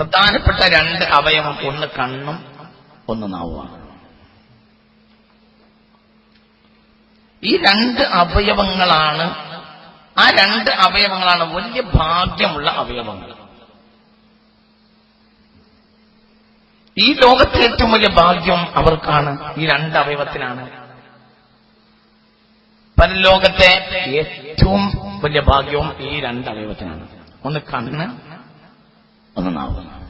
പ്രധാനപ്പെട്ട രണ്ട് അവയവം ഒന്ന് കണ്ണും ഒന്ന് നാവുമാണ്. ഈ രണ്ട് അവയവങ്ങളാണ് ആ രണ്ട് അവയവങ്ങളാണ് വലിയ ഭാഗ്യമുള്ള അവയവങ്ങൾ. ഈ ലോകത്തെ ഏറ്റവും വലിയ ഭാഗ്യം അവർക്കാണ് ഈ രണ്ട് അവയവത്തിനാണ്. പരലോകത്തെ ഏറ്റവും വലിയ ഭാഗ്യവും ഈ രണ്ട് അവയവത്തിനാണ്. ഒന്ന് കണ്ണ് ഒന്ന് നാവ്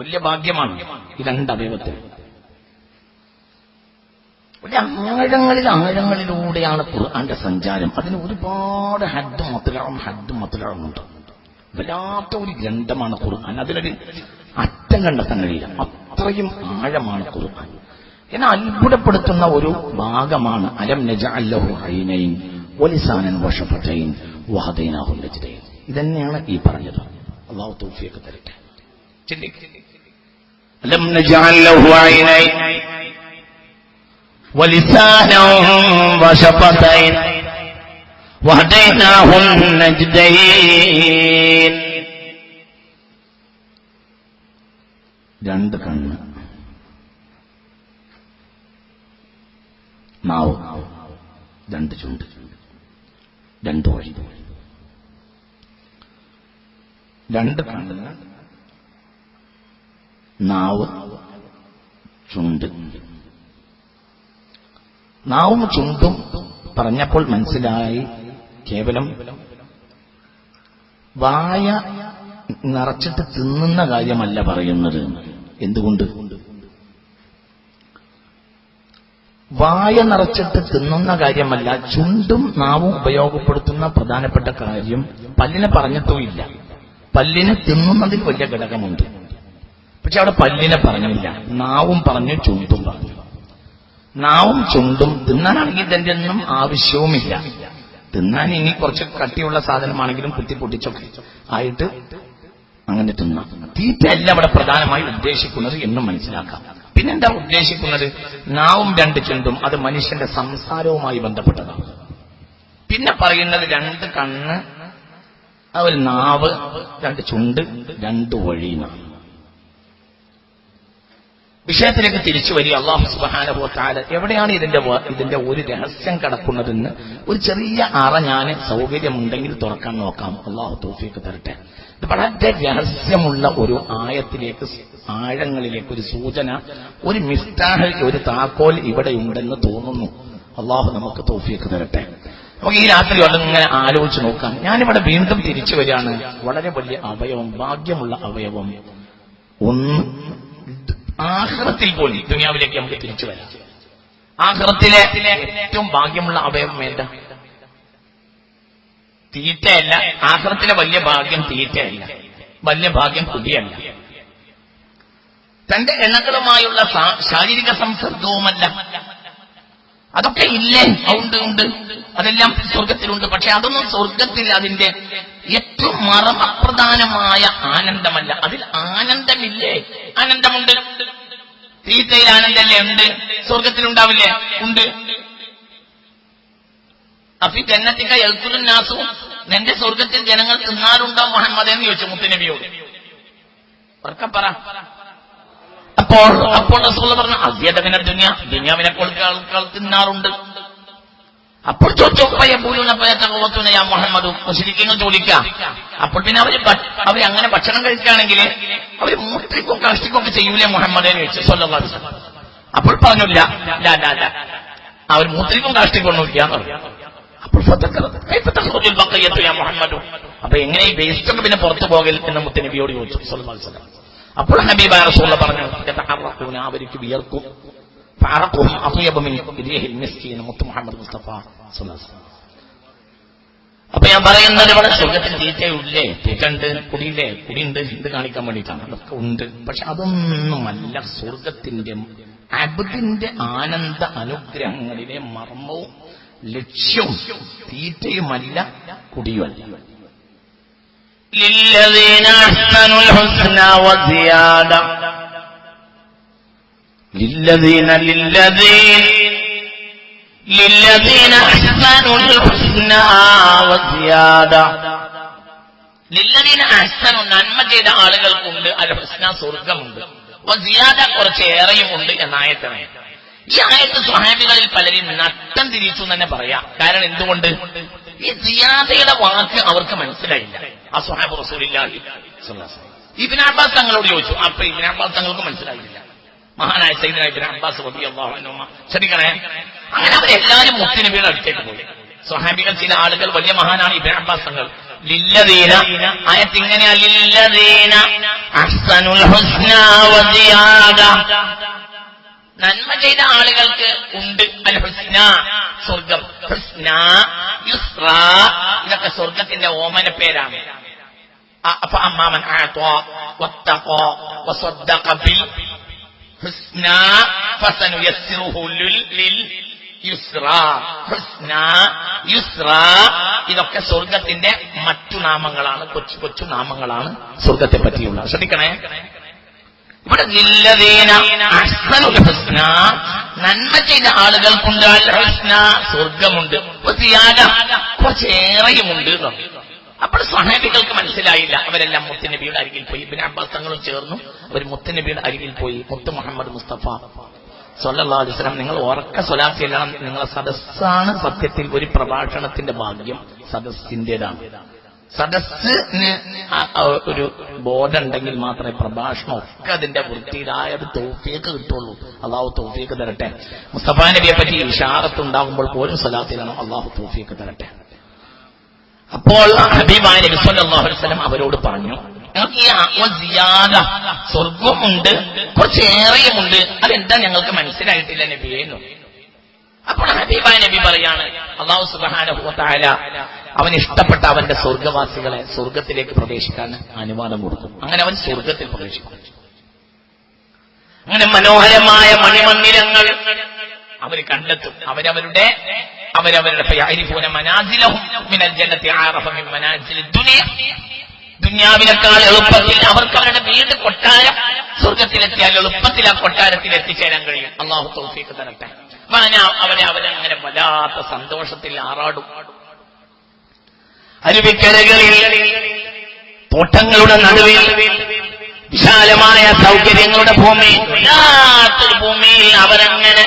വലിയ ഭാഗ്യമാണ് ഈ രണ്ട് അവയവത്തിൽ. ആഴങ്ങളിൽ ആഴങ്ങളിലൂടെയാണ് ഖുർആന്റെ സഞ്ചാരം. അതിന് ഒരുപാട് ഹഡ് മത്തുലറും ഹഡ് ഉണ്ട്. വല്ലാത്ത ഒരു ഗ്രന്ഥമാണ് ഖുർആൻ. അതിനൊരു അറ്റം കണ്ടെത്താൻ കഴിയില്ല. അത്രയും ആഴമാണ് ഖുർആൻ. എന്നെ അത്ഭുതപ്പെടുത്തുന്ന ഒരു ഭാഗമാണ്. അലം നജ അല്ലഹു വലിസാനൻ ഒലിസാനൻ നജ്ദൈൻ ഇതന്നെയാണ് ഈ പറഞ്ഞത് അള്ളാഹു തൗഫീഖ് തരട്ടെ ചിന്തിക്ക് അലം നജഅല്ലഹു ഐനൈൻ ولسانا وشفتين وهديناه النجدين രണ്ട് കണ്ണ് നാവ് രണ്ട് ചുണ്ട് രണ്ട് വഴി രണ്ട് കണ്ണുകൾ നാവ് ചുണ്ട്. നാവും ചുണ്ടും പറഞ്ഞപ്പോൾ മനസ്സിലായി കേവലം വായ നിറച്ചിട്ട് തിന്നുന്ന കാര്യമല്ല പറയുന്നത്. എന്തുകൊണ്ട്? വായ നിറച്ചിട്ട് തിന്നുന്ന കാര്യമല്ല ചുണ്ടും നാവും ഉപയോഗപ്പെടുത്തുന്ന പ്രധാനപ്പെട്ട കാര്യം പല്ലിനെ പറഞ്ഞിട്ടുമില്ല പല്ലിനെ തിന്നുന്നതിൽ വലിയ ഘടകമുണ്ട്. പക്ഷെ അവിടെ പല്ലിനെ പറഞ്ഞില്ല നാവും പറഞ്ഞു ചുണ്ടും പറഞ്ഞു. നാവും ചുണ്ടും തിന്നാനാണെങ്കിൽ ഇതിന്റെ ഒന്നും ആവശ്യവുമില്ല. തിന്നാൻ ഇനി കുറച്ച് കട്ടിയുള്ള സാധനമാണെങ്കിലും കുത്തി പൊട്ടിച്ചൊക്കെ ആയിട്ട് അങ്ങനെ തിന്നാം. തീറ്റയല്ല അവിടെ പ്രധാനമായി ഉദ്ദേശിക്കുന്നത് എന്നും മനസ്സിലാക്കാം. പിന്നെന്താ ഉദ്ദേശിക്കുന്നത്? നാവും രണ്ട് ചുണ്ടും അത് മനുഷ്യന്റെ സംസാരവുമായി ബന്ധപ്പെട്ടതാണ്. പിന്നെ പറയുന്നത് രണ്ട് കണ്ണ് അതൊരു നാവ് രണ്ട് ചുണ്ട് രണ്ട് വഴിയാണ് വിഷയത്തിലേക്ക് തിരിച്ചു വരിക. അള്ളാഹു സുബാന താല എവിടെയാണ് ഇതിന്റെ ഇതിന്റെ ഒരു രഹസ്യം കിടക്കുന്നതെന്ന്? ഒരു ചെറിയ അറ ഞാൻ സൗകര്യമുണ്ടെങ്കിൽ തുറക്കാൻ നോക്കാം. അള്ളാഹു തോഫിക്ക് തരട്ടെ. വളരെ രഹസ്യമുള്ള ഒരു ആയത്തിലേക്ക് ആഴങ്ങളിലേക്ക് ഒരു സൂചന ഒരു മിസ്റ്റാഹ് ഒരു താക്കോൽ ഇവിടെ ഉണ്ടെന്ന് തോന്നുന്നു. അള്ളാഹു നമുക്ക് തോഫിയൊക്കെ തരട്ടെ. നമുക്ക് ഈ രാത്രി ഇങ്ങനെ ആലോചിച്ച് നോക്കാം. ഞാനിവിടെ വീണ്ടും തിരിച്ചു വരികയാണ്. വളരെ വലിയ അവയവം ഭാഗ്യമുള്ള അവയവം. ഒന്ന് ആഹ്റത്തിൽ പോലും ദുനിയാവിലേക്ക് നമുക്ക് തിരിച്ചു വരാം. ആഹ്റത്തിലെ ഏറ്റവും ഭാഗ്യമുള്ള അവയവം വേണ്ട തീറ്റയല്ല. ആഹ്റത്തിലെ വലിയ ഭാഗ്യം തീറ്റയല്ല. വലിയ ഭാഗ്യം കുടിയല്ല. തന്റെ എണ്ണകളുമായുള്ള ശാരീരിക സംസർഗവുമല്ല. അതൊക്കെ ഇല്ലേ? ഉണ്ട് ഉണ്ട്. അതെല്ലാം സ്വർഗത്തിലുണ്ട് പക്ഷെ അതൊന്നും സ്വർഗത്തിൽ അതിന്റെ ഏറ്റവും മറമപ്രധാനമായ ആനന്ദമല്ല. അതിൽ ആനന്ദമില്ലേ? ആനന്ദമുണ്ട്. തീറ്റയിൽ ആനന്ദമല്ലേ? ഉണ്ട്. സ്വർഗത്തിലുണ്ടാവില്ലേ ഉണ്ട്. അഫി ജന്നത്തിക്ക എൽക്കുലുന്നാസു നിന്റെ സ്വർഗത്തിൽ ജനങ്ങൾ തിന്നാറുണ്ടോ മുഹമ്മദ്? എന്ന് ചോദിച്ചു മുത്തുനബിയോട്. പറ. അപ്പോൾ അപ്പോൾ റസൂൽ പറഞ്ഞു അദ്യതകന ദുനിയ ദുനിയാവിനെ കൊടുക്കാൾ തിന്നാറുണ്ട്. അപ്പോൾ ചോദിച്ചു യാ മുഹമ്മദ്? മുസ്ലിങ്ങൾ ചോദിക്കാം. അപ്പോൾ പിന്നെ അവർ അവർ അങ്ങനെ ഭക്ഷണം കഴിക്കുകയാണെങ്കിൽ അവർ മൂട്ടിക്കും കഷ്ടിക്കും ഒക്കെ ചെയ്യൂലേ മുഹമ്മദ് എന്ന് ചോദിച്ചു അലൈഹി അപ്പോൾ പറഞ്ഞില്ല. അവർ മൂത്രിക്കും കാഷ്ടിക്കും ഒന്നുമില്ല പറഞ്ഞു. അപ്പൊ എങ്ങനെ ഈ വേസ്റ്റ് പിന്നെ പുറത്തു പോകൽ എന്ന് മുത്തനബിയോട് ചോദിച്ചു വസല്ലം. അപ്പോൾ ഹബീബ റസൂള്ള പറഞ്ഞു അവർക്ക് വിയർക്കും. അപ്പൊ ഞാൻ പറയുന്നത് ഇവിടെ സ്വർഗത്തിൽ തീറ്റയില്ലേ തീറ്റുണ്ട് കുടിയില്ലേ? കുടിയുണ്ട് ഇത് കാണിക്കാൻ വേണ്ടിയിട്ടാണ്? അതൊക്കെ ഉണ്ട്. പക്ഷെ അതൊന്നുമല്ല സ്വർഗത്തിന്റെ അബദിന്റെ ആനന്ദ അനുഗ്രഹങ്ങളിലെ മർമ്മവും ലക്ഷ്യവും തീറ്റയുമല്ല കുടിയുമല്ല للذين أحسنوا الحسنى وزيادة للذين للذين للذين أحسنوا الحسنى وزيادة ലില്ലദീന അഹ്സനു നന്മ ചെയ്ത ആളുകൾക്കുണ്ട് അൽ ഹുസ്ന സ്വർഗമുണ്ട് അപ്പൊ സിയാദ കുറച്ച് ഏറെയുമുണ്ട് എന്ന ആയത്താണ് ഈ ആയത്ത് സ്വഹാബികളിൽ പലരും നട്ടം തിരിച്ചു തന്നെ പറയാം. കാരണം എന്തുകൊണ്ട്? ഈ സിയാദയുടെ വാക്ക് അവർക്ക് മനസ്സിലായില്ല. ആ സ്വഹാബ് റസൂലില്ലാഹി ഇബ്നു അബ്ബാസ് തങ്ങളോട് ചോദിച്ചു. അപ്പൊ ഇബ്നു അബ്ബാസ് തങ്ങൾക്ക് മനസ്സിലായില്ല. മഹാനായ സൈദന ഇബ്നു അബ്ബാസ് ശ്രദ്ധിക്കണേ അങ്ങനെ എല്ലാവരും മുത്തുനബിയുടെ അടുത്തേക്ക് പോയി. സ്വഹാബികൾ ചില ആളുകൾ വലിയ മഹാനാണ് ഇബ്നു അബ്ബാസ് തങ്ങൾ ലില്ലദീന ആയത്ത് ഇങ്ങനെയാ ലില്ലദീന അഹ്സനുൽ ഹുസ്ന വസിയാദ നന്മ ചെയ്ത ആളുകൾക്ക് ഉണ്ട്. അൽ ഹുസ്ന സ്വർഗം. ഹുസ്ന യുസ്ര ഇതൊക്കെ സ്വർഗത്തിന്റെ ഓമന പേരാണ്. അപ്പൊ അമ്മാമൻ ഹുസ്ന ലിൽ ലിൽ യുസ്ര ഹുസ്ന യുസ്ര ഇതൊക്കെ സ്വർഗത്തിന്റെ മറ്റു നാമങ്ങളാണ്. കൊച്ചു കൊച്ചു നാമങ്ങളാണ് സ്വർഗത്തെ പറ്റിയുള്ള. ശ്രദ്ധിക്കണേ? ഇവിടെ അഹ്സനുൽ ഹുസ്ന. നന്മ ചെയ്ത ആളുകൾക്കുണ്ട് ഹുസ്ന. സ്വർഗമുണ്ട് കുറച്ചേറെയുമുണ്ട്. അപ്പോൾ സഹാബികൾക്ക് മനസ്സിലായില്ല. അവരെല്ലാം മുത്തുനബിയുടെ അരികിൽ പോയി. പിന്നെ അബ്ബാസ് തങ്ങളും ചേർന്നു. അവർ മുത്തുനബിയുടെ അരികിൽ പോയി. മുത്ത് മുഹമ്മദ് മുസ്തഫ. സൊല്ലാസ്ലാം നിങ്ങൾ ഉറക്ക സ്വലാത്തി എല്ലാം നിങ്ങളെ സദസ്സാണ് സത്യത്തിൽ ഒരു പ്രഭാഷണത്തിന്റെ ഭാഗ്യം. സദസ്സിന്റേതാണ്. സദസ്സിന് ഒരു ബോധം ഒരു ബോധമുണ്ടെങ്കിൽ മാത്രമേ പ്രഭാഷണം ഒക്കെ അതിന്റെ വൃത്തിയിലായ ഒരു തോഫിയൊക്കെ കിട്ടുള്ളൂ. അള്ളാഹു തോഫിയൊക്കെ തരട്ടെ. മുസ്തഫാ നബിയെ പറ്റി ഇഷാറത്ത് ഉണ്ടാകുമ്പോൾ പോലും സലാത്തിലാണ് അള്ളാഹു തോഫിയൊക്കെ തരട്ടെ. അപ്പോൾ ഹബീബായ നബി സല്ലല്ലാഹു അലൈഹി വസല്ലം അവരോട് പറഞ്ഞു സ്വർഗമുണ്ട് കുറച്ചേറെയുമുണ്ട്. അതെന്താ ഞങ്ങൾക്ക് മനസ്സിലായിട്ടില്ല നബിയെന്നു അപ്പോൾ ഹബീബ നബി പറയാണ് അള്ളാഹു വ അവൻ ഇഷ്ടപ്പെട്ട അവന്റെ സ്വർഗവാസികളെ സ്വർഗത്തിലേക്ക് പ്രവേശിക്കാൻ അനുവാദം കൊടുത്തു. അങ്ങനെ അവൻ സ്വർഗത്തിൽ പ്രവേശിക്കും. അങ്ങനെ മനോഹരമായ മണിമന്ദിരങ്ങൾ അവർ കണ്ടെത്തും. അവരവരുടെ അവരവരുടെ ദുന്യാവിനേക്കാൾ എളുപ്പത്തിൽ അവർക്ക് അവരുടെ വീട് കൊട്ടാരം സ്വർഗത്തിലെത്തിയാൽ എളുപ്പത്തിൽ ആ കൊട്ടാരത്തിൽ എത്തിച്ചേരാൻ കഴിയും. അള്ളാഹു തൗഫീഖ് തരട്ടെ. അവനെ അവനെ അങ്ങനെ വല്ലാത്ത സന്തോഷത്തിൽ ആറാടും അരുവിക്കരകളിൽ തോട്ടങ്ങളുടെ നടുവിൽ വിശാലമായ സൗകര്യങ്ങളുടെ ഭൂമി വല്ലാത്തൊരു ഭൂമിയിൽ അവരങ്ങനെ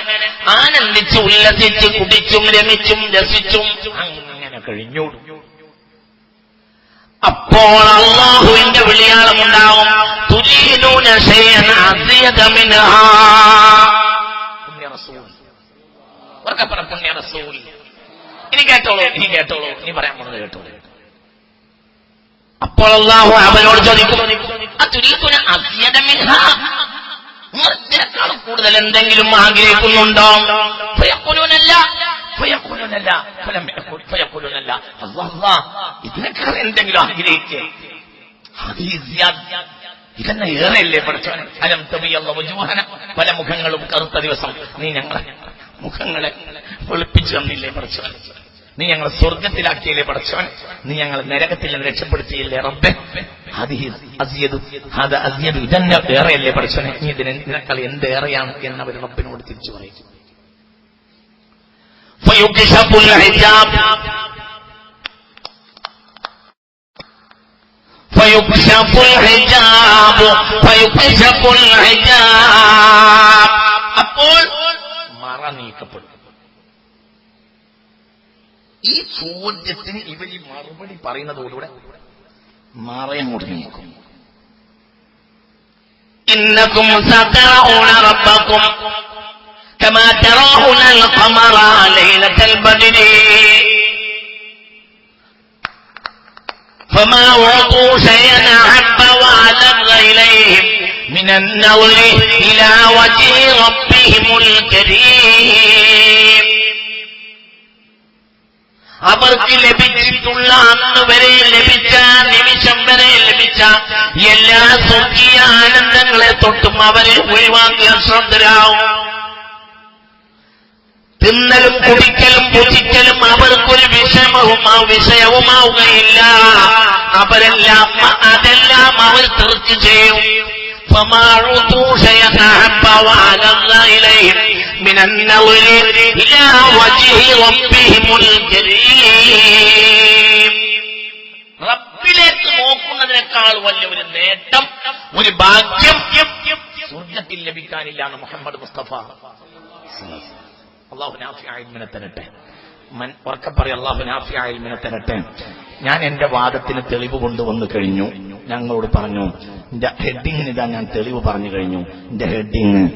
ആനന്ദിച്ച് ഉല്ലസിച്ച് കുടിച്ചും രമിച്ചും രസിച്ചും അങ്ങനെ കഴിഞ്ഞു അപ്പോൾ അള്ളാഹുവിന്റെ വിളിയാളമുണ്ടാവും തുലീനൂന ശൈഅൻ അസിയത മിൻഹാ. പുണ്യ റസൂൽ. ഉറക്കെ പറ പുണ്യ റസൂൽ. ഇനി കേട്ടോളൂ ഇനി കേട്ടോളൂ ഇനി പറയാൻ പോകുന്നത് കേട്ടോളൂ. അപ്പോൾ അള്ളാഹു അവനോട് ചോദിക്കും ഇതിനേക്കാളും കൂടുതൽ എന്തെങ്കിലും ആഗ്രഹിക്കുന്നുണ്ടോ? യഖുൽ ഫയഖുലൂനല്ല. അല്ലാഹ് അല്ലാഹ് ഇതിനേക്കാൾ എന്തെങ്കിലും ആഗ്രഹിക്കേ? ഇതെന്നെ ഏറെയല്ലേ പഠിച്ചവനെ? അലം വജൂഹന. പല മുഖങ്ങളും കറുത്ത ദിവസം. നീ ഞങ്ങളെ മുഖങ്ങളെ വെളുപ്പിച്ചു തന്നില്ലേ പഠിച്ചവൻ നീ ഞങ്ങളെ സ്വർഗത്തിലാക്കിയില്ലേ പഠിച്ചവൻ നീ ഞങ്ങളെ നരകത്തിൽ നിന്ന് രക്ഷപ്പെടുത്തിയില്ലേ റബ്ബെ ഹദിഹി അസിയദു ഹദ അസിയദു ഇതന്നെ ഏറെയല്ലേ പഠിച്ചവനെ നീ ഇതിനെ ഇതിനേക്കാൾ എന്തേറെയാണ് എന്ന് അവർ റബ്ബിനോട് തിരിച്ചു പറയും فيكشف الحجاب فيكشف الحجاب فيكشف الحجاب അപ്പോൾ മറ നീക്കപ്പെടും ഈ ചോദ്യത്തിന് ഇവർ ഈ മറുപടി പറയുന്നതോടുകൂടെ മറയങ്ങോട്ട് നീക്കും ഇന്നക്കും സതറഊന റബ്ബക്കും كما ترون القمر ليلة البدر فما أعطوا شيئا أحب وألذ إليهم من النظر إلى وجه ربهم الكريم അവർക്ക് ലഭിച്ചിട്ടുള്ള അന്ന് വരെ ലഭിച്ച നിമിഷം വരെ ലഭിച്ച എല്ലാ സ്വർഗീയ ആനന്ദങ്ങളെ തൊട്ടും അവരെ ഒഴിവാക്കിയ ശ്രദ്ധരാവും തിന്നലും കുടിക്കലും ഭുജിക്കലും അവർക്കൊരു വിഷമവും ആ വിഷയവുമാവുകയില്ല അവരെല്ലാം അതെല്ലാം അവർ തീർച്ചു ചെയ്യും فما عطوا شيئا أحب وألذ إليهم من النظر إلى وجه ربهم الكريم റബ്ബിലേക്ക് നോക്കുന്നതിനേക്കാൾ വലിയ ഒരു നേട്ടം ഒരു ഭാഗ്യം സ്വർഗത്തിൽ ലഭിക്കാനില്ല എന്ന് മുഹമ്മദ് മുസ്തഫ അള്ളാഹു നാഫിയായിൽമിനെ തരട്ടെ മൻ ഉറക്കെ പറയും അള്ളാഹു നാഫിയായിൽമിനെ തരട്ടെ ഞാൻ എന്റെ വാദത്തിന് തെളിവ് കൊണ്ടുവന്നു കഴിഞ്ഞു ഞങ്ങളോട് പറഞ്ഞു എന്റെ ഹെഡിങ്ങിന് ഇതാ ഞാൻ തെളിവ് പറഞ്ഞു കഴിഞ്ഞു. എന്റെ ഹെഡിങ്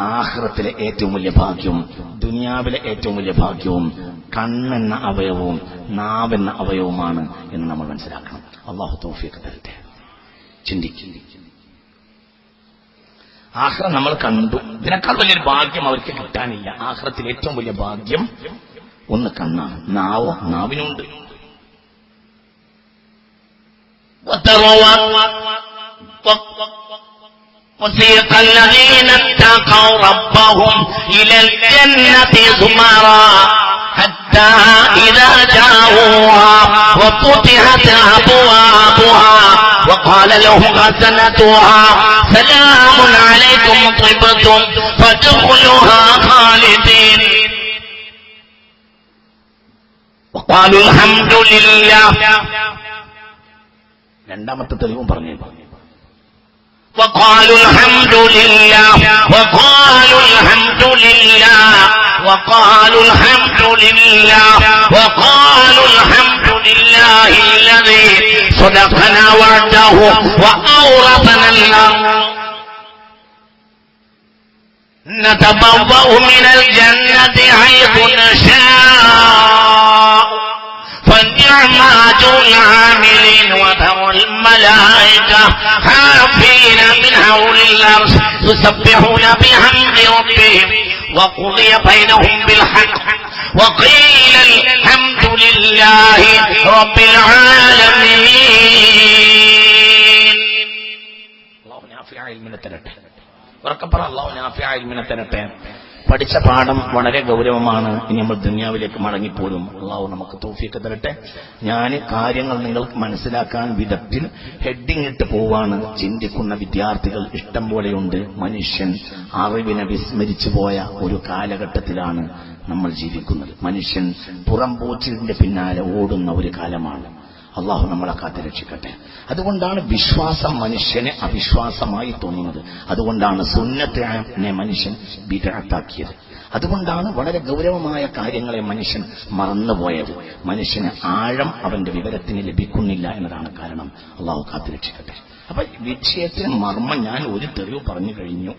ആഹ്റത്തിലെ ഏറ്റവും വലിയ ഭാഗ്യവും ദുനിയാവിലെ ഏറ്റവും വലിയ ഭാഗ്യവും കണ്ണെന്ന അവയവവും നാവെന്ന അവയവുമാണ് എന്ന് നമ്മൾ മനസ്സിലാക്കണം. അള്ളാഹു തോഫിയൊക്കെ തരട്ടെ. ചിന്തിക്കും. ആഹ്റ നമ്മൾ കണ്ടു. ഇതിനേക്കാൾ വലിയൊരു ഭാഗ്യം അവർക്ക് കിട്ടാനില്ല. ആഹ്റത്തിൽ ഏറ്റവും വലിയ ഭാഗ്യം ഒന്ന് കണ്ണാണ്. നാവ് നാവിനുണ്ട്. وسيق الذين اتقوا ربهم إلى الجنة زمرا حتى إذا جاءوها وفتحت أبوابها وقال لهم خزنتها سلام عليكم طبتم فادخلوها خالدين. وقالوا الحمد لله രണ്ടാമത്തെ തെളിവും പറഞ്ഞു وقالوا الحمد لله وقالوا الحمد لله وقالوا الحمد لله وقالوا الحمد لله الذي صدقنا وعده وأورثنا الأرض نتبوأ من الجنة حيث خافين من هول الأرض يسبحون بحمد ربهم وقضي بينهم بالحق. وقيل الحمد لله رب العالمين. الله نافع علمنا تنتهي اللهم الله نافع علمنا تنتهي പഠിച്ച പാഠം വളരെ ഗൗരവമാണ്. ഇനി നമ്മൾ ദുനിയാവിലേക്ക് മടങ്ങിപ്പോലും അള്ളാഹു നമുക്ക് തോഫിയൊക്കെ തരട്ടെ. ഞാൻ കാര്യങ്ങൾ നിങ്ങൾക്ക് മനസ്സിലാക്കാൻ വിധത്തിൽ ഹെഡിങ് ഇട്ട് പോവാണ്. ചിന്തിക്കുന്ന വിദ്യാർത്ഥികൾ ഇഷ്ടം പോലെയുണ്ട്. മനുഷ്യൻ അറിവിനെ വിസ്മരിച്ചു പോയ ഒരു കാലഘട്ടത്തിലാണ് നമ്മൾ ജീവിക്കുന്നത്. മനുഷ്യൻ പുറംപോച്ചിലിന്റെ പിന്നാലെ ഓടുന്ന ഒരു കാലമാണ്. അള്ളാഹു നമ്മളെ കാത്തുരക്ഷിക്കട്ടെ അതുകൊണ്ടാണ് വിശ്വാസം മനുഷ്യനെ അവിശ്വാസമായി തോന്നുന്നത് അതുകൊണ്ടാണ് സുന്നത്തിനെ മനുഷ്യൻ വിരാട്ടാക്കിയത് അതുകൊണ്ടാണ് വളരെ ഗൗരവമായ കാര്യങ്ങളെ മനുഷ്യൻ മറന്നുപോയത്. മനുഷ്യന് ആഴം അവന്റെ വിവരത്തിന് ലഭിക്കുന്നില്ല എന്നതാണ് കാരണം. അള്ളാഹു കാത്തു രക്ഷിക്കട്ടെ. അപ്പൊ വിഷയത്തിന് മർമ്മം ഞാൻ ഒരു തെളിവ് പറഞ്ഞു കഴിഞ്ഞു.